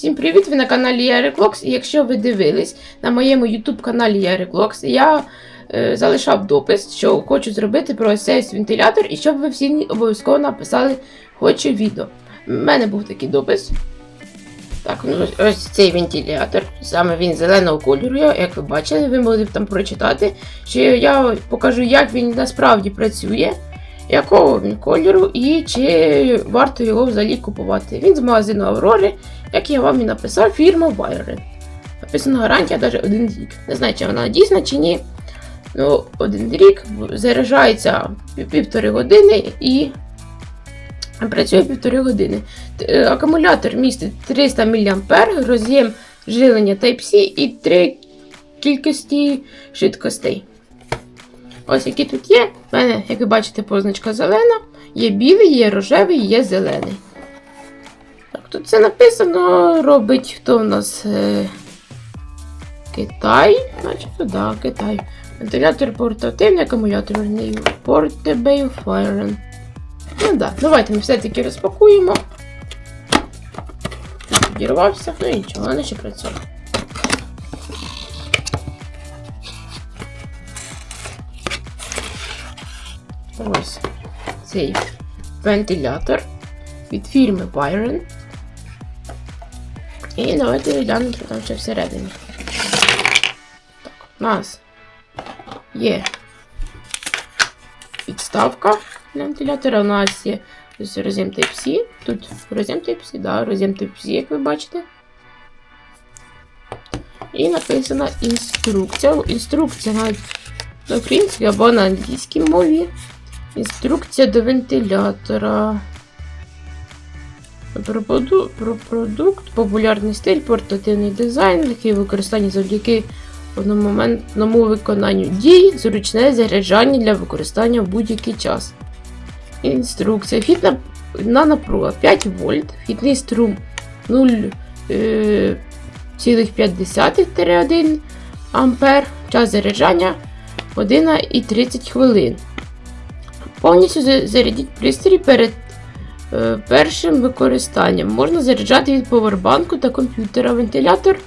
Всім привіт! Ви на каналі Яриклокс. І якщо ви дивились на моєму YouTube каналі Яриклокс, я е, залишав допис, що хочу зробити про ось вентилятор, і щоб ви всі обов'язково написали хочу відео. У мене був такий допис. Так, ну ось цей вентилятор, саме він зеленого кольору, як ви бачили, ви могли б там прочитати, що я покажу, як він насправді працює, якого він кольору і чи варто його взагалі купувати. Він з магазину Аврори, як я вам і написав, фірма Wiren. Написана гарантія навіть один рік. Не знаю, чи вона дійсна чи ні. Ну, один рік заряджається пів- півтори години і працює півтори години. Е, Акумулятор містить 300 мА, роз'єм живлення Type-C і три кількості швидкостей. Ось які тут є. У мене, як ви бачите, позначка зелена. Є білий, є рожевий, є зелений. Так, тут це написано, робить хто в нас е, Китай. Начебто, да, Китай. Вентилятор портативний, акумуляторний Portable Fire. Ну да, давайте ми все-таки розпакуємо. Підірвався, ну і нічого, вона ще працює. Ось цей вентилятор від фірми Byron. І давайте глянемо, що там ще всередині. Так, у нас є підставка для вентилятора. У нас є ось роз'єм Type-C. Тут роз'єм Type-C, да, роз'єм Type-C, як ви бачите. І написана інструкція. Інструкція на, на українській або на англійській мові. Інструкція до вентилятора. Про, проду- про продукт, популярний стиль, портативний дизайн, який використання завдяки одномоментному виконанню дій, зручне заряджання для використання в будь-який час. Інструкція. Вхід на, на напруга 5 вольт, вхідний струм 0,5-1 ампер, час заряджання 1 і 30 хвилин. Повністю зарядіть пристрій перед е, першим використанням. Можна заряджати від повербанку та комп'ютера. Вентилятор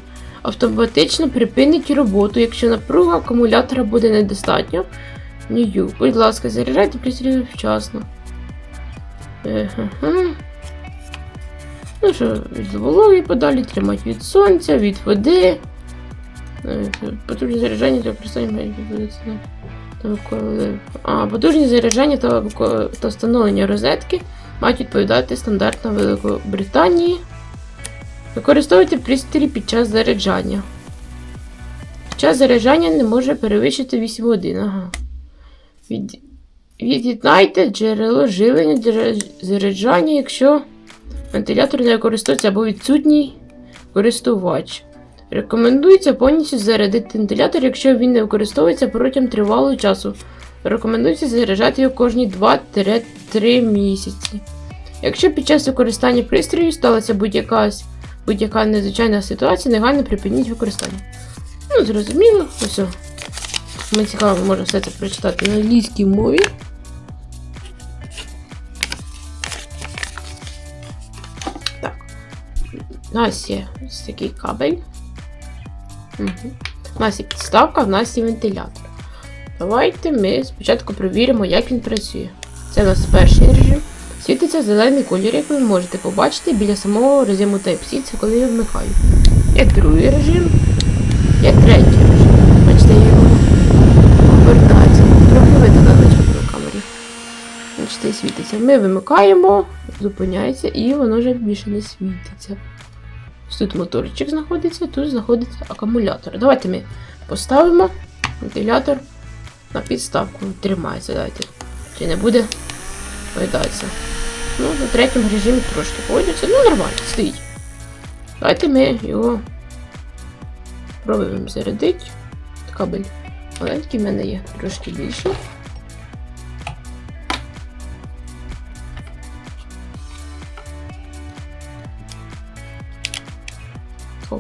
автоматично припинить роботу, якщо напруга акумулятора буде недостатньо. Нью. Будь ласка, заряджайте пристрій вчасно. Ага. Ну що, від вологи подалі тримати від сонця, від води. Е, Потужне заряджання для використання має відбудеться. А, потужні заряджання та, та встановлення розетки мають відповідати стандартам Великобританії. Використовуйте пристрій під час заряджання. Час заряджання не може перевищити 8 годин. Ага. Від... Від'єднайте джерело живлення для заряджання, якщо вентилятор не використовується або відсутній користувач. Рекомендується повністю зарядити вентилятор, якщо він не використовується протягом тривалого часу. Рекомендується заряджати його кожні 2-3 місяці. Якщо під час використання пристрою сталася будь-яка будь-яка незвичайна ситуація, негайно припиніть використання. Ну, зрозуміло, о. Ми цікаво, можемо все це прочитати на англійській мові. Так. У нас є ось такий кабель. Угу. У нас є підставка, у нас є вентилятор. Давайте ми спочатку перевіримо, як він працює. Це у нас перший режим. Світиться зелений колір, як ви можете побачити біля самого роз'єму Type-C, це коли я вмикаю. Є другий режим, є третій режим. Бачите, його повертається. Трохи видно на камері. Бачите, світиться. Ми вимикаємо, зупиняється і воно вже більше не світиться. Ось Тут моторчик знаходиться, тут знаходиться акумулятор. Давайте ми поставимо вентилятор на підставку. Тримається, давайте. Чи не буде видатися. Ну, на третьому режимі трошки поводиться. Ну, нормально, стоїть. Давайте ми його пробуємо зарядити. Кабель маленький в мене є, трошки більший.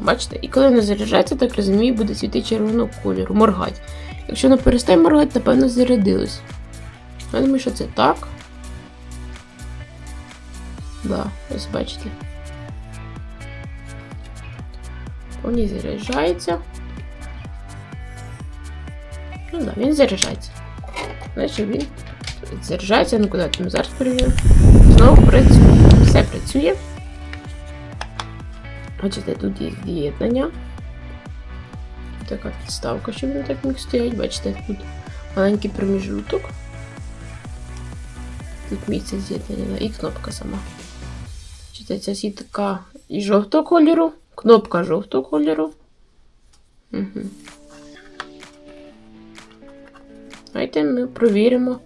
Бачите? І коли воно заряджається, так розумію, буде світи червоного кольору, моргать. Якщо воно перестає моргати, напевно, зарядилось. Я думаю, що це так. Да, ось бачите. Він заряджається. Ну так, да, він заряджається. Значить він заряджається, ну куди там зараз перевіримо. Знову працює. Все працює. Бачите, тут є з'єднання. Така підставка, щоб він так міг стояти. Бачите, тут маленький проміжуток. Тут місце з'єднання і кнопка сама. Бачите, ця сітка і жовтого кольору, кнопка жовтого кольору. Угу. Давайте ми провіримо,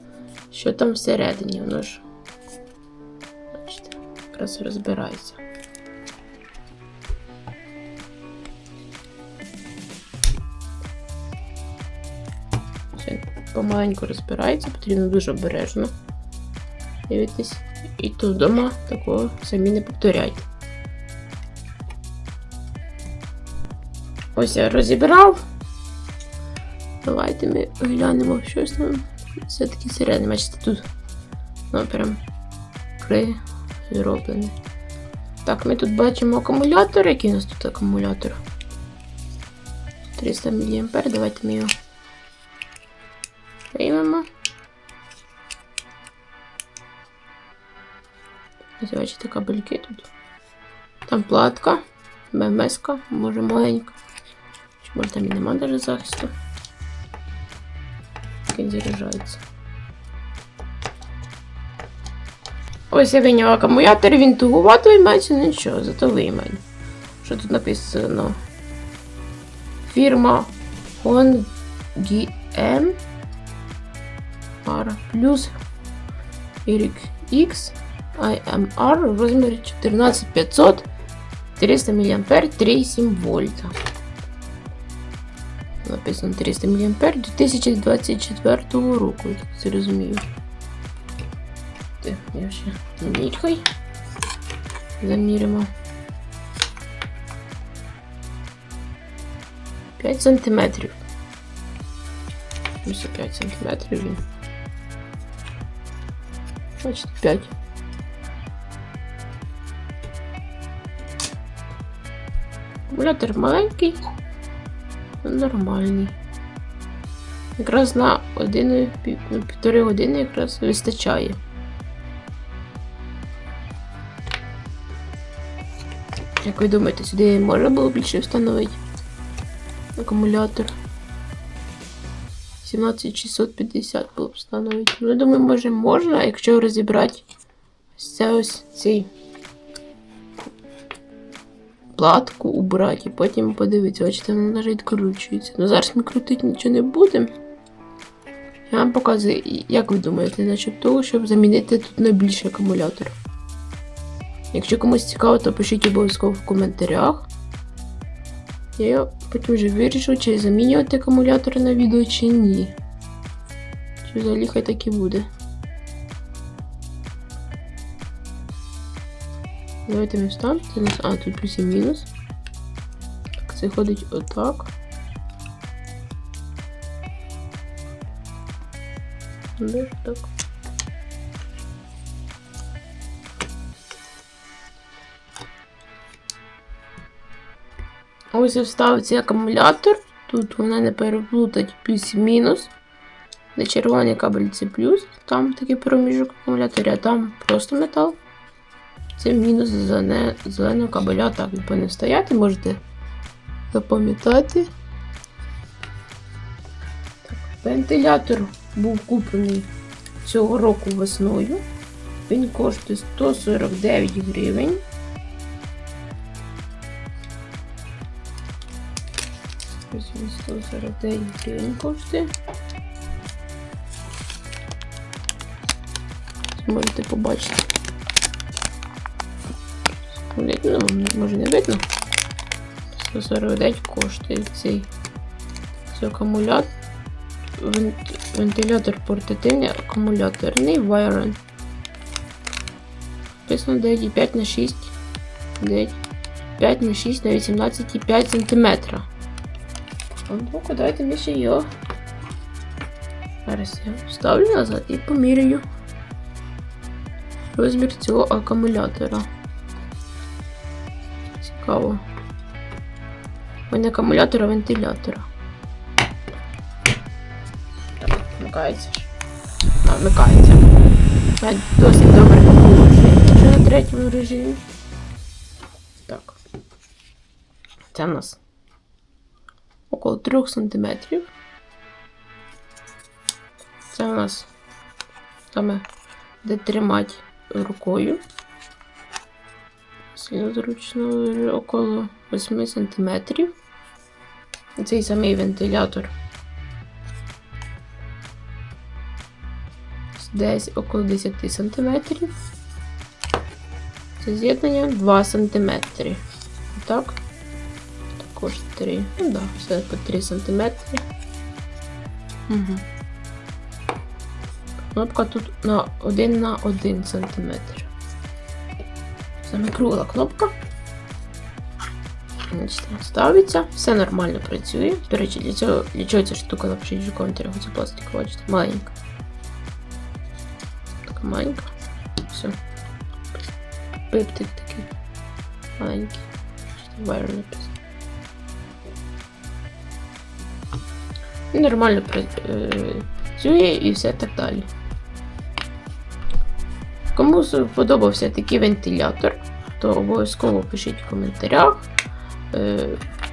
що там всередині. Воно ж. Бачите, якраз розбирається. Помаленьку розбирається, потрібно дуже обережно дивитись. І тут вдома такого самі не повторяйте. Ось я розібрав. Давайте ми глянемо щось там. Все-таки середньо. Бачите, тут воно прям призроблене. Так, ми тут бачимо акумулятор. Який у нас тут акумулятор? 300 мА. Давайте ми його Ось кабельки тут. Там платка, БМС-ка, може маленька. Чи може там і нема навіть захисту. Він заряджається. Ось я виняв акумулятор, він тугувато виймається, нічого, зато виймає. Що тут написано? Фірма HonGM плюс YX IMR в розмірі 14500 300 мА 3,7 вольта. Написано 300 мА 2024 року, я це розумію. Так, я ще заміряй. Заміримо. 5 сантиметрів. Ось 5 сантиметрів він. Значить 5. Акумулятор маленький, нормальний. Якраз на годину, пів, на півтори години якраз вистачає. Як ви думаєте, сюди можна було більше встановити акумулятор? 17650 було б встановити. Ну, я думаю, може можна, якщо розібрати ось це ось цей платку убрати і потім подивитися, бачите, вона навіть відкручується. Ну зараз ми крутити нічого не будемо. Я вам показую, як ви думаєте, начебто того, щоб замінити тут на більший акумулятор. Якщо комусь цікаво, то пишіть обов'язково в коментарях. Я потім вже вирішу, чи замінювати акумулятор на відео, чи ні. Чи взагалі хай так і буде. Давайте ми вставимо. Це у нас... А, тут плюс і мінус. Так, це ходить отак. Де так? Ось я вставив цей акумулятор. Тут мене не переплутать плюс і мінус. Де червоний кабель це плюс, там такий проміжок акумулятора, а там просто метал. Це мінус зеленого кабеля. Так, він повинен стояти, можете запам'ятати. Вентилятор був куплений цього року весною. Він коштує 149 гривень. Ось він 149 гривень коштує. Можете побачити. Видно, може не видно. 149 коштує цей, цей акумулятор. Вентилятор портативний, акумуляторний Viron. Написано 9,5 на 6. 9, 5 на 6 на 18,5 см. Ну-ка, давайте ми ще його. Зараз я вставлю назад і поміряю розмір цього акумулятора. Цікаво. Не акумулятора, вентилятора. Так, вмикається. А, вмикається. Я досить добре. Вже на третьому режимі. Так. Це в нас около 3 см. Це у нас саме де тримати рукою. Сильно зручно около 8 см. Цей самий вентилятор. Десь около 10 см. Це з'єднання 2 см. Отак. Також 3. Ну да, все по 3 см. Угу. Кнопка тут на 1 на 1 см. Саме кругла кнопка. Ставиться, все нормально працює. До речі, для цього для чого ця штука напишіть в коментарях, оця пластикова, бачите, маленька. Така маленька. Все. Пиптик такий. Маленький. Вайер написано. Нормально е, працює і все так далі. Кому сподобався такий вентилятор, то обов'язково пишіть в коментарях, е,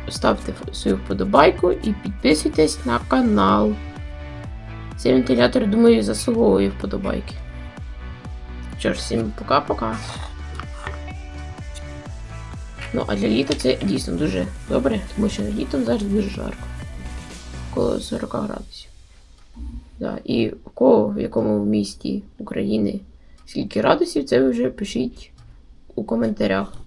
ставте свою вподобайку і підписуйтесь на канал. Цей вентилятор, думаю, заслуговує вподобайки. Що ж, всім пока-пока. Ну, а для літа це дійсно дуже добре, тому що літом зараз дуже жарко. Коло 40 градусів. Да. І у кого в якому місті України скільки градусів, це ви вже пишіть у коментарях.